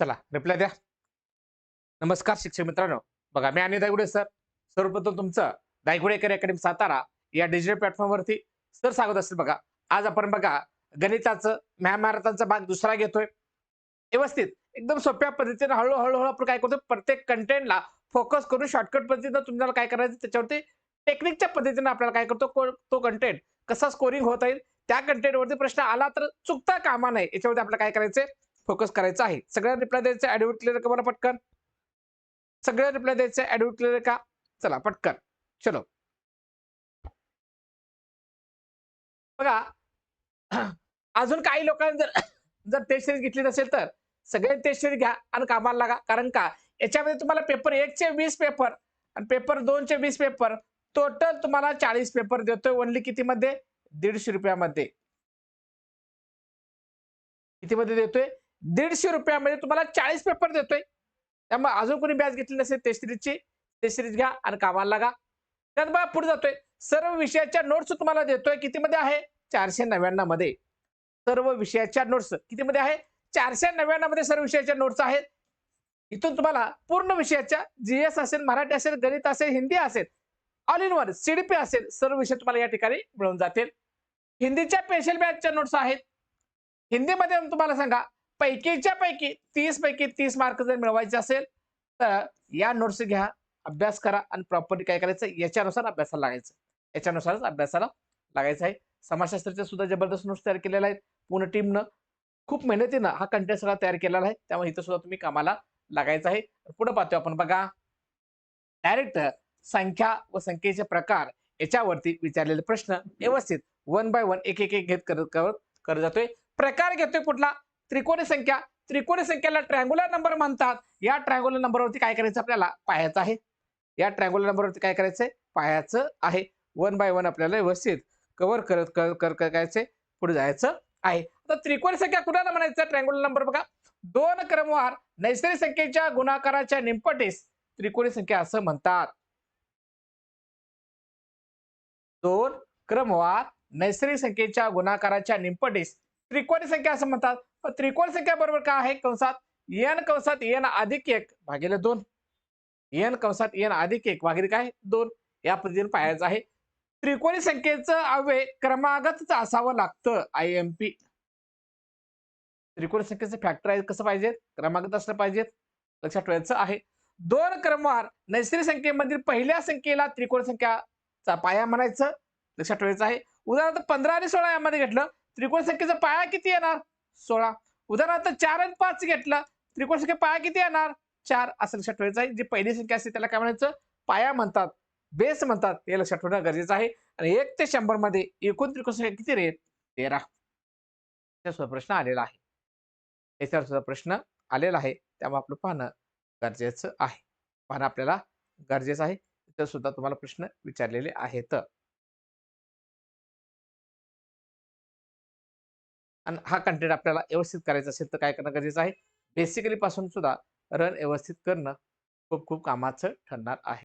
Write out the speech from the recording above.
चला रिप्लाय द्या. नमस्कार शिक्षक मित्रांनो. बघा मी आणि दायगुडे सर सर्वप्रथम तुमचं दायगुडेकर अकॅडमी सातारा या डिजिटल प्लॅटफॉर्मवरती सर सांगत असेल बघा. आज आपण बघा गणिताचं महाभारताचा भाग दुसरा घेतोय. व्यवस्थित एकदम सोप्या पद्धतीने हळूहळू हळू आपण काय करतो प्रत्येक कंटेंटला फोकस करून शॉर्टकट पद्धतीनं तुम्हाला काय करायचं त्याच्यावरती टेक्निकच्या पद्धतीने आपल्याला काय करतो तो कंटेंट कसा स्कोरिंग होता येईल त्या कंटेंटवरती प्रश्न आला तर चुकता कामा नाही याच्यावरती आपल्याला काय करायचंय फोकस करायचं आहे. सगळ्या रिप्लाय द्यायचं ऍडमिट क्लिअर का मला पटकन? सगळ्या रिप्लाय द्यायचं ऍडमिट क्लिअर का? चला पटकन. चलो. बघा अजून काही लोकांनी जर जर टेस्ट सिरीज घेतली नसेल तर सगळे टेस्ट सिरीज घ्या आणि कामाला लागा. कारण का? याच्यामध्ये तुम्हाला पेपर एकचे वीस पेपर आणि पेपर दोनचे वीस पेपर टोटल तुम्हाला चाळीस पेपर देतोय ओनली कितीमध्ये? दीडशे रुपयामध्ये. कितीमध्ये देतोय? दीडशे रुपयामध्ये तुम्हाला चाळीस पेपर देतोय. त्यामुळे अजून कोणी बॅच घेतली नसेल टेस्ट सिरीजची ते सिरीज घ्या आणि कामाला लागा. त्यात बघा पुढे जातोय. सर्व विषयाच्या नोट्स तुम्हाला देतोय. कितीमध्ये आहे? चारशे नव्याण्णवमध्ये सर्व विषयाच्या नोट्स कितीमध्ये आहे? चारशे नव्याण्णवमध्ये सर्व विषयाच्या नोट्स आहेत. इथून तुम्हाला पूर्ण विषयाच्या जीएस असेल मराठी असेल गणित असेल हिंदी असेल ऑल इन वन सीडीपी असेल सर्व विषय तुम्हाला या ठिकाणी मिळून जातील. हिंदीच्या स्पेशल बॅचच्या नोट्स आहेत. हिंदीमध्ये तुम्हाला सांगा पैकीच्या पैकी तीस पैकी तीस मार्क जर मिळवायचे असेल तर या नोट्स घ्या अभ्यास करा आणि प्रॉपर्टी काय करायचं? याच्यानुसार अभ्यासाला लागायचं. याच्यानुसारच अभ्यासाला लागायचं आहे. समाजशास्त्राचे सुद्धा जबरदस्त नोट्स तयार केलेले आहेत. पूर्ण टीमनं खूप मेहनतीनं हा कंटेंट सगळा तयार केलेला आहे. त्यामुळे इथं सुद्धा तुम्ही कामाला लागायचं आहे. पुढे पाहतो आपण बघा. डायरेक्ट संख्या व संख्येचे प्रकार याच्यावरती विचारलेले प्रश्न व्यवस्थित वन बाय वन एक एक एक घेत करत करत जातोय. प्रकार घेतोय कुठला? त्रिकोणी संख्या त्रिकोणी संख्याला ट्रँग्युलर नंबर म्हणतात. या ट्रँग्युलर नंबरवरती काय करायचं आपल्याला? पाहायचं आहे. या ट्रँग्युलर नंबरवरती काय करायचंय? पाहायचं आहे. वन बाय वन आपल्याला व्यवस्थित कव्हर करत कर करायचंय. पुढे जायचं आहे. आता त्रिकोणी संख्या कुणाला म्हणायचं? ट्रँग्युलर नंबर बघा. दोन क्रमवार नैसर्गिक संख्येच्या गुणाकाराच्या निमपटीस त्रिकोणी संख्या असं म्हणतात. दोन क्रमवार नैसर्गिक संख्येच्या गुणाकाराच्या निंपटीस त्रिकोणी संख्या असं म्हणतात. त्रिकोण त्रिकोणी संख्या बरोबर काय आहे? कंसात एन कंसात एन अधिक एक भागिले दोन. एन कंसात एन अधिक एक भागिले काय? दोन. या पद्धतीने पाहायचं आहे. त्रिकोणी संख्येचं अव्यय क्रमागतच असावं लागतं आय एम पी त्रिकोणी संख्येचं फॅक्टर कसं पाहिजे? क्रमागत असलं पाहिजे. लक्षात ठेवायचं आहे. दोन क्रमवार नैसर्गिक संख्येमधील पहिल्या संख्येला त्रिकोण संख्याचा पाया म्हणायचं. लक्षात ठेवायचं आहे. उदाहरणार्थ पंधरा आणि सोळा यामध्ये घेतलं. त्रिकोण संख्येचा पाया किती येणार? सोळा. उदाहरणार्थ चार आणि पाच घेतलं त्रिकोण संख्या पाया किती येणार? चार. असं लक्षात ठेवायचं आहे. जी पहिली संख्या असते त्याला काय म्हणायचं? पाया म्हणतात. बेस म्हणतात. हे लक्षात ठेवणं गरजेचं आहे. आणि एक ते शंभरमध्ये एकूण त्रिकोण संख्या किती रे? तेरा. सुद्धा प्रश्न आलेला आहे. याच्यावर सुद्धा प्रश्न आलेला आहे. त्यामुळे आपलं पाहणं गरजेचं आहे. पाहणं आपल्याला गरजेचं आहे. इथं सुद्धा तुम्हाला प्रश्न विचारलेले आहेत. आणि हा कंटेंट आपल्याला व्यवस्थित करायचा असेल तर काय करणं गरजेचं आहे? बेसिकली पासून सुद्धा रन व्यवस्थित करणं खूप खूप कामाचं ठरणार आहे.